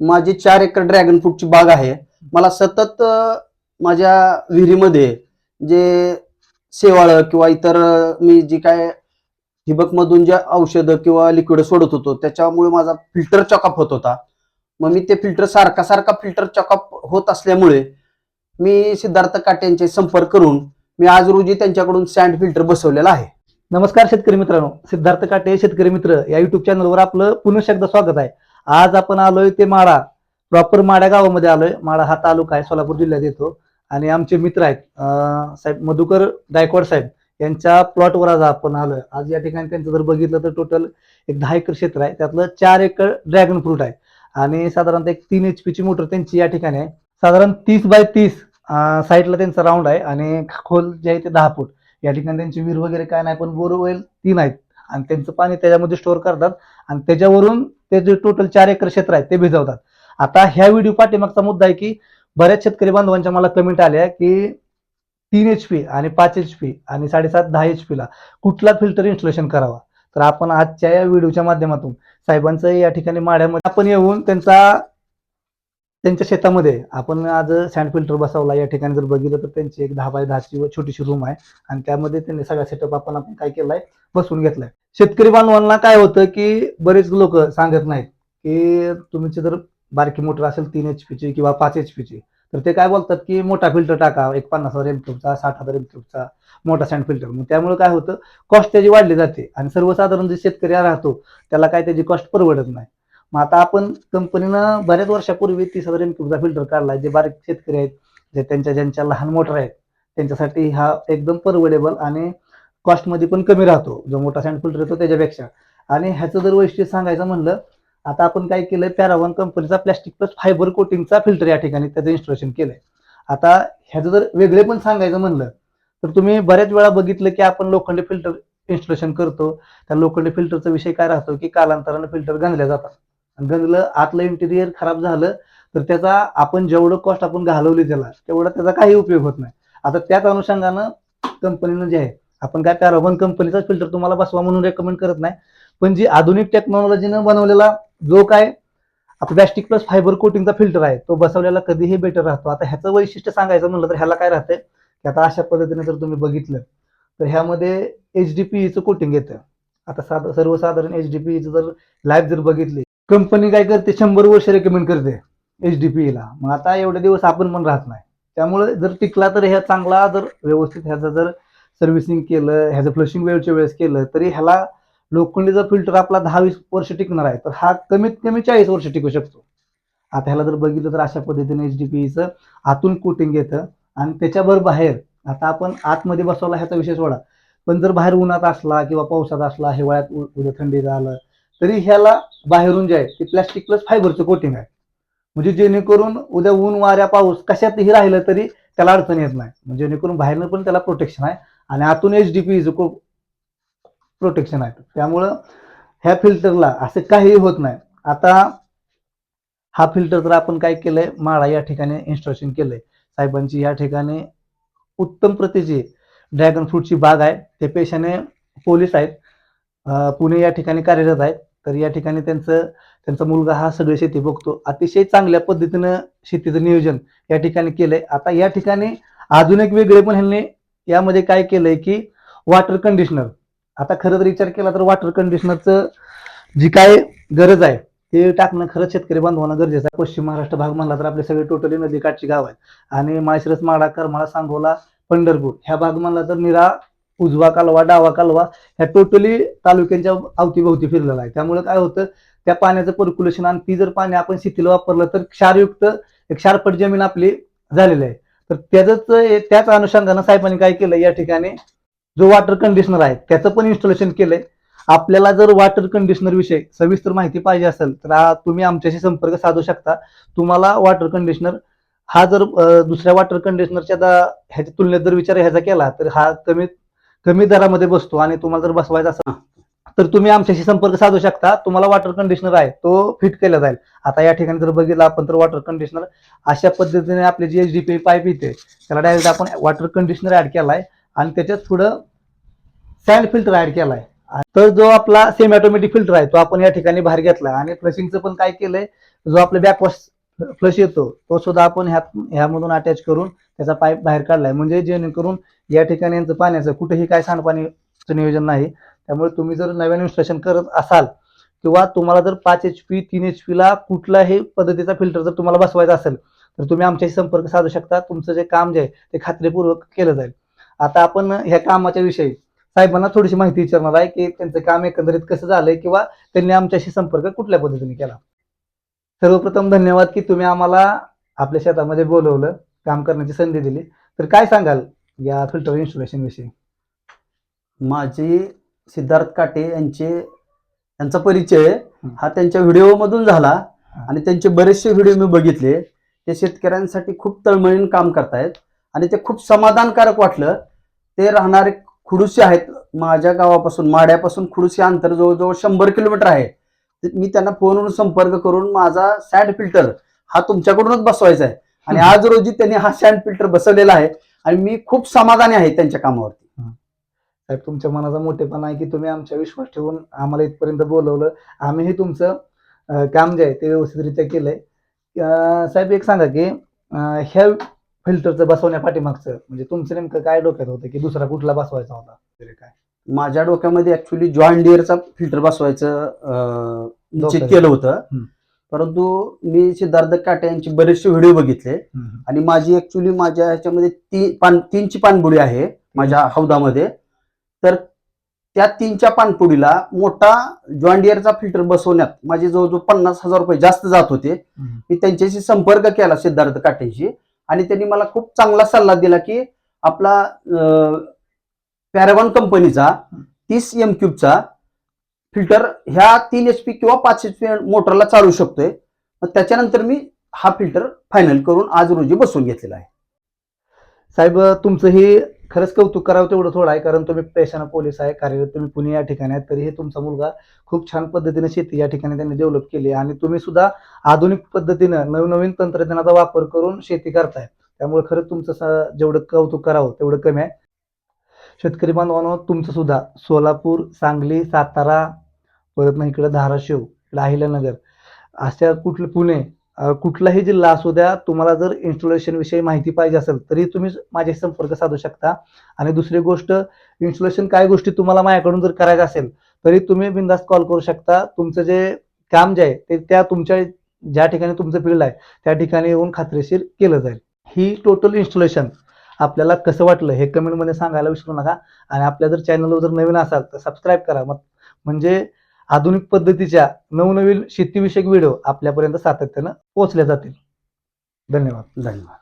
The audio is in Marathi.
माझी चार एकर ड्रॅगन फ्रूटची बाग आहे. मला सतत माझ्या विहिरीमध्ये जे शेवाळं किंवा इतर मी जी काय ठिबक मधून जे औषधं किंवा लिक्विड सोडत होतो त्याच्यामुळे माझा फिल्टर चॉकअप होत होता. मग मी ते फिल्टर सारखा सारखा फिल्टर चॉकअप होत असल्यामुळे मी सिद्धार्थ काट्यांचे संपर्क करून मी आज रोजी त्यांच्याकडून सँड फिल्टर बसवलेला आहे. नमस्कार शेतकरी मित्रांनो. सिद्धार्थ काटे शेतकरी मित्र या युट्यूब चॅनलवर आपलं पुन्हा एकदा स्वागत आहे. आज आपण आलोय ते माडा. प्रॉपर माड्या गावामध्ये आलोय. माळा हा तालुका आहे सोलापूर जिल्ह्यात येतो. आणि आमचे मित्र आहेत साहेब मधुकर गायकवाड साहेब. यांच्या प्लॉटवर आज आपण आलोय. आज या ठिकाणी त्यांचं जर बघितलं तर टोटल एक दहा एकर क्षेत्र आहे. त्यातलं चार एकर ड्रॅगन फ्रूट आहे. आणि साधारणतः एक तीन एच पीची मोटर त्यांची या ठिकाणी आहे. साधारण तीस बाय तीस साईडला त्यांचा राऊंड आहे. आणि खोल जे आहे ते दहा फूट. या ठिकाणी त्यांची विहीर वगैरे काय नाही पण बोरवेल तीन आहेत. आणि त्यांचं पाणी त्याच्यामध्ये स्टोअर करतात. आणि त्याच्यावरून ते जे टोटल चार एकर क्षेत्र आहे ते भिजवतात. आता ह्या व्हिडिओ पाठीमागचा मुद्दा आहे की बऱ्याच शेतकरी बांधवांच्या मला कमेंट आल्या की तीन एच पी आणि पाच एच पी आणि साडेसात दहा एच पीला कुठला फिल्टर इन्स्टॉलेशन करावा? तर आपण आजच्या या व्हिडिओच्या माध्यमातून साहेबांचं या ठिकाणी माड्यामध्ये आपण येऊन त्यांचा त्यांच्या शेतामध्ये आपण आज सँड फिल्टर बसवला. या ठिकाणी जर बघितलं तर त्यांची एक दहा बाय दहाची छोटीशी रूम आहे. आणि त्यामध्ये त्यांनी सगळा सेटअप आपण आपण काय केलाय? बसवून घेतलाय. शेतकरी बांधवांना काय होतं की बरेच लोक सांगत नाहीत की तुमची जर बारकी मोटर असेल तीन एच पीची किंवा पाच एच पीची तर ते काय बोलतात की मोठा फिल्टर टाका. एक पन्नास हजार एमक्यूबचा साठ हजार एमक्यूबचा मोठा सँड फिल्टर मग त्यामुळे काय होतं? कॉस्ट त्याची वाढली जाते. आणि सर्वसाधारण जे शेतकरी राहतो त्याला काय त्याची कॉस्ट परवडत नाही. मग आता आपण कंपनीनं बऱ्याच वर्षापूर्वी तीस हजार एमक्यूबचा फिल्टर काढलाय जे बारीक शेतकरी आहेत जे त्यांच्या ज्यांच्या लहान मोटर आहेत त्यांच्यासाठी हा एकदम परवडेबल आणि कॉस्टमध्ये पण कमी राहतो. जो मोठा सँड फिल्टर येतो त्याच्यापेक्षा. आणि ह्याचं जर वैशिष्ट्य सांगायचं म्हणलं आता आपण काय केलं पॅरावन कंपनीचा प्लॅस्टिक प्लस फायबर कोटिंगचा फिल्टर या ठिकाणी त्याचं इन्स्टॉलेशन केलंय. आता ह्याचं जर वेगळे पण सांगायचं म्हणलं तर तुम्ही बऱ्याच वेळा बघितलं की आपण लोखंडी फिल्टर इन्स्टॉलेशन करतो. त्या लोखंडी फिल्टरचा विषय काय राहतो की कालांतरानं फिल्टर गंजल्या जातात. गंजलं आतलं इंटेरियर खराब झालं तर त्याचा आपण जेवढं कॉस्ट आपण घालवली त्याला तेवढा त्याचा काही उपयोग होत नाही. आता त्याच अनुषंगानं कंपनीनं जे आहे आपण काय त्या रबन कंपनीचा फिल्टर तुम्हाला बसवा म्हणून रेकमेंड करत नाही. पण जी आधुनिक टेक्नॉलॉजीनं बनवलेला जो काय प्लॅस्टिक प्लस फायबर कोटिंगचा फिल्टर आहे तो बसवलेला कधीही बेटर राहतो. आता ह्याचं वैशिष्ट्य सांगायचं म्हणलं तर ह्याला काय राहतंय की आता अशा पद्धतीने जर तुम्ही बघितलं तर ह्यामध्ये एच डी पीईचं कोटिंग येतं. आता साध सर्वसाधारण एच डी पीईचं जर लाईफ जर बघितली कंपनी काय करते शंभर वर्ष रेकमेंड करते एच डी पी ला. मग आता एवढे दिवस आपण पण राहत नाही. त्यामुळे जर टिकला तर ह्या चांगला जर व्यवस्थित ह्याचं जर सर्व्हिसिंग केलं ह्याचं फ्लशिंग वेळच्या वेळेस केलं तरी ह्याला लोखंडीचा फिल्टर आपला दहा वीस वर्ष टिकणार आहे. तर हा कमीत कमी चाळीस वर्ष टिकू शकतो. आता ह्याला जर बघितलं तर अशा पद्धतीने एच डी पीचं आतून कोटिंग येतं आणि त्याच्याबरोबर बाहेर आता आपण आतमध्ये बसवला ह्याचा विषय सोडा. पण जर बाहेर उन्हात असला किंवा पावसात असला हिवाळ्यात उ- उद्या थंडीत आलं तरी ह्याला बाहेरून जे आहे ते प्लॅस्टिक प्लस फायबरचं कोटिंग आहे. म्हणजे जेणेकरून उद्या ऊन वाऱ्या पाऊस कशातही राहिलं तरी त्याला अडचण येत नाही. म्हणजे जेणेकरून बाहेरनं पण त्याला प्रोटेक्शन आहे आणि आतून एच डी पी प्रोटेक्शन आहे. त्यामुळं ह्या फिल्टरला असं काहीही होत नाही. आता हा फिल्टर तर आपण काय केलंय? माळा या ठिकाणी इन्स्टॉलेशन केलंय. साहेबांची या ठिकाणी उत्तम प्रतीची ड्रॅगन फ्रूटची बाग आहे. ते पेशाने पोलीस आहेत. पुणे या ठिकाणी कार्यरत आहेत. तर या ठिकाणी त्यांचं त्यांचा मुलगा हा सगळी शेती बघतो. अतिशय चांगल्या पद्धतीनं शेतीचं नियोजन या ठिकाणी केलंय. आता या ठिकाणी अजून एक वेगळे पण ह्यांनी यामध्ये काय केलंय की वॉटर कंडिशनर आता खरं तर विचार केला तर वॉटर कंडिशनरचं जी काय गरज आहे ते टाकणं खरंच शेतकरी बांधवांना गरजेचं आहे. पश्चिम महाराष्ट्र भाग म्हणला तर आपले सगळे टोटली नदीकाठची गाव आहेत. आणि माळशिरस माडा करमाळा सांगोला पंढरपूर ह्या भाग म्हणला तर निरा उजवा कालवा डावा कालवा ह्या टोटली तालुक्यांच्या अवतीभोवती फिरलेला आहे. त्यामुळे काय होतं त्या पाण्याचं पर्क्युलेशन आणि ती जर पाणी आपण शेतीला वापरलं तर क्षारयुक्त एक क्षारपट जमीन आपली झालेली आहे. तर त्याच त्याच अनुषंगानं साहेबांनी काय केलं या ठिकाणी जो वॉटर कंडिशनर आहे त्याचं पण इन्स्टॉलेशन केलंय. आपल्याला जर वॉटर कंडिशनर विषयी सविस्तर माहिती पाहिजे असेल तर तुम्ही आमच्याशी संपर्क साधू शकता. तुम्हाला वॉटर कंडिशनर हा जर दुसऱ्या वॉटर कंडिशनरच्या ह्याच्या तुलनेत जर विचार ह्याचा केला तर हा कमीत कमी दरामध्ये बसतो आणि तुम्हाला जर बसवायचा असेल तर तुम्ही आमच्याशी संपर्क साधू शकता. तुम्हाला वॉटर कंडिशनर आहे तो फिट केला जाईल. आता या ठिकाणी जर बघितलं आपण तर वॉटर कंडिशनर अशा पद्धतीने आपले G H D P pipe येते त्याला डायरेक्ट आपण वॉटर कंडिशनर ऍड केलाय आणि त्याच्यात थोडं सँड फिल्टर ऍड केलाय. तर जो आपला सेमी ऑटोमॅटिक फिल्टर आहे तो आपण या ठिकाणी बाहेर घेतला आणि फ्लशिंगचं पण काय केलंय जो आपले बॅकवॉश फ्लश येतो तो सुद्धा आपण ह्या ह्यामधून अटॅच करून त्याचा पाईप बाहेर काढलाय. म्हणजे जेणेकरून या ठिकाणी यांचं पाण्याचं कुठेही काय सांडपाणीचं नियोजन नाही. त्यामुळे तुम्ही जर नव्याने इन्स्टॉलेशन करत असाल किंवा तुम्हाला जर पाच एच पी तीन एच ला कुठलाही पद्धतीचा फिल्टर जर तुम्हाला बसवायचा असेल तर तुम्ही आमच्याशी संपर्क साधू शकता. तुमचं जे काम जे आहे ते खात्रीपूर्वक केलं जाईल. आता आपण ह्या कामाच्या विषयी साहेबांना थोडीशी माहिती विचारणार आहे की त्यांचं काम एकंदरीत कसं झालंय किंवा त्यांनी आमच्याशी संपर्क कुठल्या पद्धतीने केला? सर्वप्रथम धन्यवाद की तुम्ही आम्हाला आपल्या शेतामध्ये बोलवलं काम करण्याची संधी दिली. तर काय सांगाल या फिल्टर इन्स्टॉलेशन विषयी? माझे सिद्धार्थ काटे यांचे यांचा परिचय हा त्यांच्या व्हिडिओ मधून झाला आणि त्यांचे बरेचसे व्हिडिओ मी बघितले. ते शेतकऱ्यांसाठी खूप तळमळीने काम करतायत आणि ते खूप समाधानकारक वाटलं. ते राहणारे खुडुसे आहेत. माझ्या गावापासून माड्यापासून खुडुसे अंतर जवळजवळ शंभर किलोमीटर आहे. मी त्यांना फोनवरून संपर्क करून माझा सँड फिल्टर हा तुमच्याकडूनच बसवायचा आहे. आणि आज रोजी त्यांनी हा सँड फिल्टर बसवलेला आहे. आणि मी खूप समाधानी आहे त्यांच्या कामावरती. साहेब तुमच्या मनाचा मोठेपणा आहे की तुम्ही आमच्या विश्वास ठेवून आम्हाला इथपर्यंत बोलवलं. आम्हीही तुमचं अं, काम जे आहे ते व्यवस्थितरित्या केलंय. अं, साहेब एक सांगा की अं, ह्या फिल्टरचं बसवण्या पाठीमागचं म्हणजे तुमचं नेमकं काय डोक्यात होतं की दुसरा कुठला बसवायचा होता? वगैरे काय? माझ्या डोक्यामध्ये ऍक्च्युली जॉईन डिअरचा फिल्टर बसवायचं निश्चित. केलं होतं. परंतु मी सिद्धार्थ काटे यांचे बरेचसे व्हिडिओ बघितले. आणि माझी ऍक्च्युली माझ्या ह्याच्यामध्ये ती पान तीनची पानपुडी आहे माझ्या हौदामध्ये तर त्या तीनच्या पानपुडीला मोठा जॉईन डिअरचा फिल्टर बसवण्यात माझे जवळजवळ पन्नास हजार रुपये जास्त जात होते. मी त्यांच्याशी संपर्क केला सिद्धार्थ काटेंशी आणि त्यांनी मला खूप चांगला सल्ला दिला की आपला पॅरागॉन कंपनीचा तीस एम क्यूबचा फिल्टर ह्या तीन एच पी किंवा पाच एच पी मोटरला चालू शकतोय. मग त्याच्यानंतर मी हा फिल्टर फायनल करून आज रोजी बसवून घेतलेला आहे. साहेब तुमचं हे खरंच कौतुक करावं तेवढं थोडं आहे कारण तुम्ही पेशानं पोलीस आहे कार्यरत तुम्ही पुणे या ठिकाणी आहेत तरीही तुमचा मुलगा खूप छान पद्धतीने शेती या ठिकाणी त्यांनी डेव्हलप केली आणि तुम्ही सुद्धा आधुनिक पद्धतीनं नवनवीन तंत्रज्ञानाचा वापर करून शेती करताय. त्यामुळे खरंच तुमचं जेवढं कौतुक करावं तेवढं कमी आहे. शेतकरी बांधवांनो तुमचं सुद्धा. सोलापूर सांगली सातारा परत नाही इकडं धाराशिव इकडं अहिल्यानगर. अशा कुठलं पुणे कुठलाही जिल्हा असू द्या तुम्हाला जर इन्स्टॉलेशन विषयी माहिती पाहिजे असेल तरी तुम्ही माझ्याशी संपर्क साधू शकता. आणि दुसरी गोष्ट इन्स्टॉलेशन काय गोष्टी तुम्हाला माझ्याकडून जर करायचं असेल तरी तुम्ही बिंदास कॉल करू शकता. तुमचं जे काम जे आहे ते त्या तुमच्या ज्या ठिकाणी तुमचं फील्ड आहे त्या ठिकाणी येऊन खात्रीशीर केलं जाईल. ही टोटल इन्स्टॉलेशन आपल्याला कसं वाटलं हे कमेंटमध्ये सांगायला विसरू नका. आणि आपल्या जर चॅनलवर जर नवीन असाल तर सबस्क्राईब करा. मग म्हणजे आधुनिक पद्धतीच्या नवनवीन शेतीविषयक व्हिडिओ आपल्यापर्यंत सातत्यानं पोहोचले जातील. धन्यवाद. धन्यवाद.